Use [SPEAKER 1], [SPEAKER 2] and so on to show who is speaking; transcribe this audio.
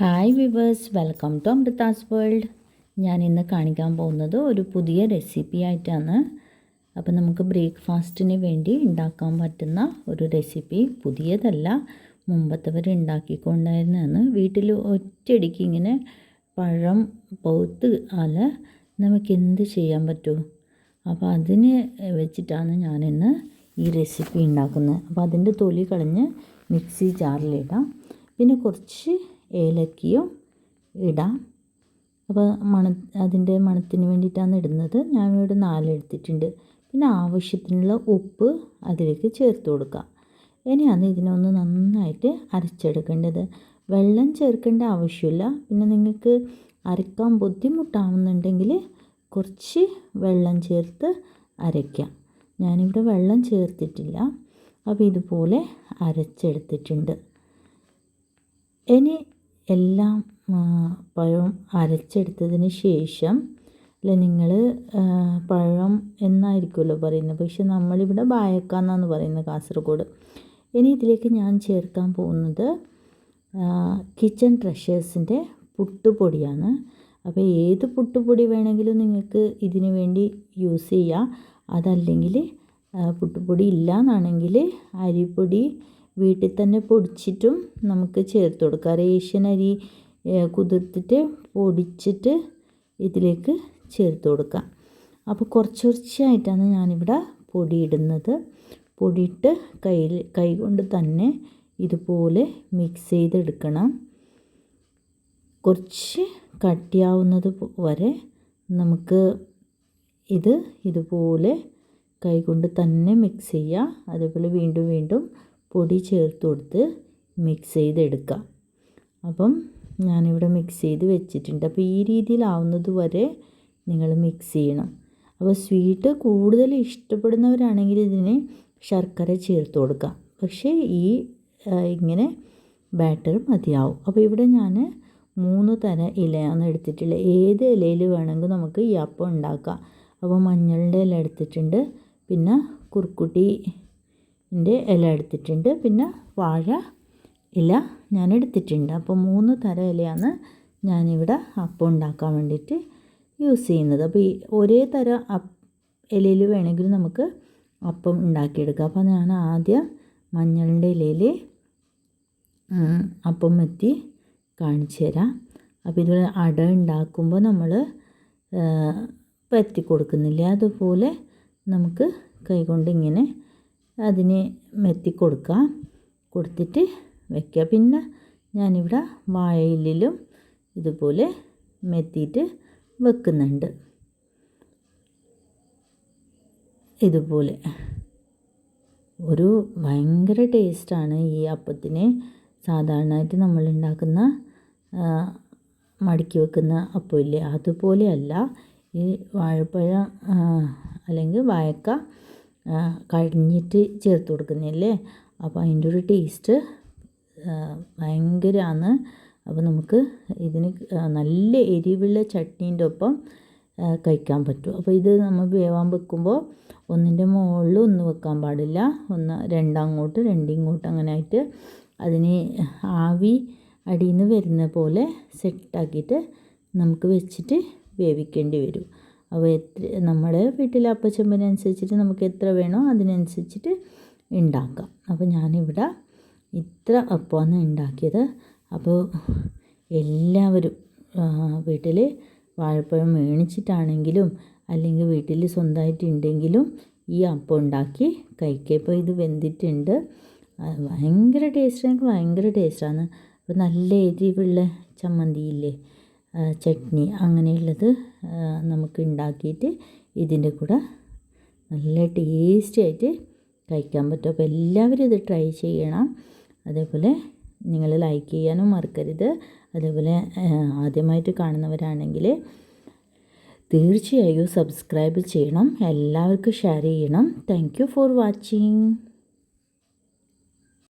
[SPEAKER 1] Hi viewers welcome to Amrutha's world ഞാൻ ഇന്ന് കാണിക്കാൻ പോകുന്നത് ഒരു പുതിയ റെസിപ്പി ആയിട്ടാണ്. അപ്പോൾ നമുക്ക് ബ്രേക്ക്ഫാസ്റ്റിന് വേണ്ടി ഉണ്ടാക്കാൻ പറ്റുന്ന ഒരു റെസിപ്പി പുതിയതല്ല മുമ്പത്തവർ ഉണ്ടാക്കിക്കൊണ്ടായിരുന്നതാണ്. വീട്ടിൽ ഒറ്റയടിക്ക് ഇങ്ങനെ പഴം പൗത്ത് അല്ല നമുക്ക് എന്ത് ചെയ്യാൻ പറ്റുമോ അപ്പോൾ അതിന് വെച്ചിട്ടാണ് ഞാനിന്ന് ഈ റെസിപ്പി ഉണ്ടാക്കുന്നത്. അപ്പോൾ അതിന്റെ തൊലി കളഞ്ഞ് മിക്സി ജാറിലിടാം. പിന്നെ കുറച്ച് ഏലക്കയും ഇടാം. അപ്പോൾ മണ അതിന്റെ മണത്തിന് വേണ്ടിയിട്ടാണ് ഇടുന്നത്. ഞാൻ ഇവിടെ നാല് എടുത്തിട്ടുണ്ട് പിന്നെ ആവശ്യത്തിനുള്ള ഉപ്പ് അതിലേക്ക് ചേർത്ത് കൊടുക്കാം. ഇനിയാണ് ഇതിനൊന്ന് നന്നായിട്ട് അരച്ചെടുക്കേണ്ടത്. വെള്ളം ചേർക്കേണ്ട ആവശ്യമില്ല. പിന്നെ നിങ്ങൾക്ക് അരക്കാൻ ബുദ്ധിമുട്ടാവുന്നുണ്ടെങ്കിൽ കുറച്ച് വെള്ളം ചേർത്ത് അരയ്ക്കാം. ഞാനിവിടെ വെള്ളം ചേർത്തിട്ടില്ല. അപ്പോൾ ഇതുപോലെ അരച്ചെടുത്തിട്ടുണ്ട്. ഇനി എല്ലാം പഴം അരച്ചെടുത്തതിന് ശേഷം അല്ല നിങ്ങൾ പഴം എന്നായിരിക്കുമല്ലോ പറയുന്നത്. പക്ഷെ നമ്മളിവിടെ ബായക്ക പറയുന്നത് കാസർഗോഡ്. ഇനി ഇതിലേക്ക് ഞാൻ ചേർക്കാൻ പോകുന്നത് കിച്ചൺ ട്രഷേഴ്സിന്റെ പുട്ടുപൊടിയാണ്. അപ്പോൾ ഏത് പുട്ടുപൊടി വേണമെങ്കിലും നിങ്ങൾക്ക് ഇതിന് വേണ്ടി യൂസ് ചെയ്യാം. അതല്ലെങ്കിൽ പുട്ടുപൊടി ഇല്ല എന്നാണെങ്കിൽ അരിപ്പൊടി വീട്ടിൽ തന്നെ പൊടിച്ചിട്ടും നമുക്ക് ചേർത്ത് കൊടുക്കാം. റേഷൻ അരി കുതിർത്തിട്ട് പൊടിച്ചിട്ട് ഇതിലേക്ക് ചേർത്ത് കൊടുക്കാം. അപ്പോൾ കുറച്ച് കുറച്ചായിട്ടാണ് ഞാനിവിടെ പൊടിയിടുന്നത്. പൊടിയിട്ട് കയ്യിൽ കൈ കൊണ്ട് തന്നെ ഇതുപോലെ മിക്സ് ചെയ്തെടുക്കണം. കുറച്ച് കട്ടിയാവുന്നത് വരെ നമുക്ക് ഇത് ഇതുപോലെ കൈകൊണ്ട് തന്നെ മിക്സ് ചെയ്യുക അതേപോലെ വീണ്ടും വീണ്ടും പൊടി ചേർത്ത് കൊടുത്ത് മിക്സ് ചെയ്തെടുക്കുക അപ്പം ഞാനിവിടെ മിക്സ് ചെയ്ത് വെച്ചിട്ടുണ്ട്. അപ്പോൾ ഈ രീതിയിലാവുന്നത് വരെ നിങ്ങൾ മിക്സ് ചെയ്യണം. അപ്പോൾ സ്വീറ്റ് കൂടുതൽ ഇഷ്ടപ്പെടുന്നവരാണെങ്കിൽ ഇതിന് ശർക്കര ചേർത്ത് കൊടുക്കാം. പക്ഷേ ഈ ഇങ്ങനെ ബാറ്റർ മതിയാവും. അപ്പോൾ ഇവിടെ ഞാൻ മൂന്ന് തരം ഇലയാണ് എടുത്തിട്ടുള്ളത്. ഏത് ഇലയിൽ വേണമെങ്കിൽ നമുക്ക് ഈ അപ്പം ഉണ്ടാക്കാം. അപ്പോൾ മഞ്ഞളുടെ ഇല എടുത്തിട്ടുണ്ട്. പിന്നെ കുറുക്കുട്ടിന്റെ ഇല എടുത്തിട്ടുണ്ട്. പിന്നെ വാഴ ഇല ഞാൻ എടുത്തിട്ടുണ്ട്. അപ്പോൾ മൂന്ന് തരം ഇലയാണ് ഞാനിവിടെ അപ്പം ഉണ്ടാക്കാൻ വേണ്ടിയിട്ട് യൂസ് ചെയ്യുന്നത്. അപ്പോൾ ഈ ഒരേ തരം ഇലയിൽ വേണമെങ്കിൽ നമുക്ക് അപ്പം ഉണ്ടാക്കിയെടുക്കാം. അപ്പോൾ ഞാൻ ആദ്യം മഞ്ഞളിന്റെ ഇലയിൽ അപ്പം എത്തി കാണിച്ചു തരാം. അപ്പോൾ ഇതുപോലെ അട ഉണ്ടാക്കുമ്പോൾ നമ്മൾ പരത്തി കൊടുക്കുന്നില്ല? അതുപോലെ നമുക്ക് കൈകൊണ്ട് ഇങ്ങനെ അതിനെ മെത്തി കൊടുക്കാം കൊടുത്തിട്ട് വയ്ക്കുക പിന്നെ ഞാനിവിടെ വാഴയിലും ഇതുപോലെ മെത്തിയിട്ട് വെക്കുന്നുണ്ട്. ഇതുപോലെ. ഒരു ഭയങ്കര ടേസ്റ്റാണ് ഈ അപ്പത്തിന്. സാധാരണയായിട്ട് നമ്മൾ ഉണ്ടാക്കുന്ന മടക്കി വെക്കുന്ന അപ്പമില്ലേ? അതുപോലെയല്ല ഈ വാഴപ്പഴം അല്ലെങ്കിൽ വാഴക്ക കഴിഞ്ഞിട്ട് ചേർത്ത് കൊടുക്കുന്നില്ലേ അപ്പോൾ അതിന്റെ ഒരു ടേസ്റ്റ് ഭയങ്കരമാണ് അപ്പോൾ നമുക്ക് ഇതിന് നല്ല എരിവുള്ള ചട്നീന്റെ ഒപ്പം കഴിക്കാൻ പറ്റും. അപ്പോൾ ഇത് നമ്മൾ വേവാൻ വെക്കുമ്പോൾ ഒന്നിന്റെ മുകളിൽ ഒന്ന് വെക്കാൻ പാടില്ല. ഒന്ന് രണ്ടങ്ങോട്ട് രണ്ടിങ്ങോട്ട് അങ്ങനെ ആയിട്ട് അതിന് ആവി അടിയിൽ നിന്ന് വരുന്ന പോലെ സെറ്റാക്കിയിട്ട് നമുക്ക് വെച്ചിട്ട് വേവിക്കേണ്ടി വരും. അപ്പോൾ എത്ര നമ്മുടെ വീട്ടിലെ അപ്പച്ചമ്പനനുസരിച്ചിട്ട് നമുക്ക് എത്ര വേണോ അതിനനുസരിച്ചിട്ട് ഉണ്ടാക്കാം. അപ്പോൾ ഞാനിവിടെ ഇത്ര അപ്പമാണ് ഉണ്ടാക്കിയത്. അപ്പോൾ എല്ലാവരും വീട്ടിൽ വാഴപ്പഴം മേണിച്ചിട്ടാണെങ്കിലും അല്ലെങ്കിൽ വീട്ടിൽ സ്വന്തമായിട്ടുണ്ടെങ്കിലും ഈ അപ്പം ഉണ്ടാക്കി കഴിക്കുക. ഇപ്പോൾ ഇത് വെന്തിട്ടുണ്ട്. ഭയങ്കര ടേസ്റ്റ് എനിക്ക് ഭയങ്കര ടേസ്റ്റാണ്. അപ്പോൾ നല്ല എരിവുള്ള ചമ്മന്തിയില്ലേ? ചട്നി അങ്ങനെയുള്ളത് നമുക്ക് ഉണ്ടാക്കിയിട്ട് ഇതിന്റെ കൂടെ നല്ല ടേസ്റ്റി ആയിട്ട് കഴിക്കാൻ പറ്റും. അപ്പോൾ എല്ലാവരും ഇത് ട്രൈ ചെയ്യണം. അതേപോലെ നിങ്ങൾ ലൈക്ക് ചെയ്യാനും മറക്കരുത്. അതേപോലെ ആദ്യമായിട്ട് കാണുന്നവരാണെങ്കിൽ തീർച്ചയായും സബ്സ്ക്രൈബ് ചെയ്യണം. എല്ലാവർക്കും ഷെയർ ചെയ്യണം. Thank for watching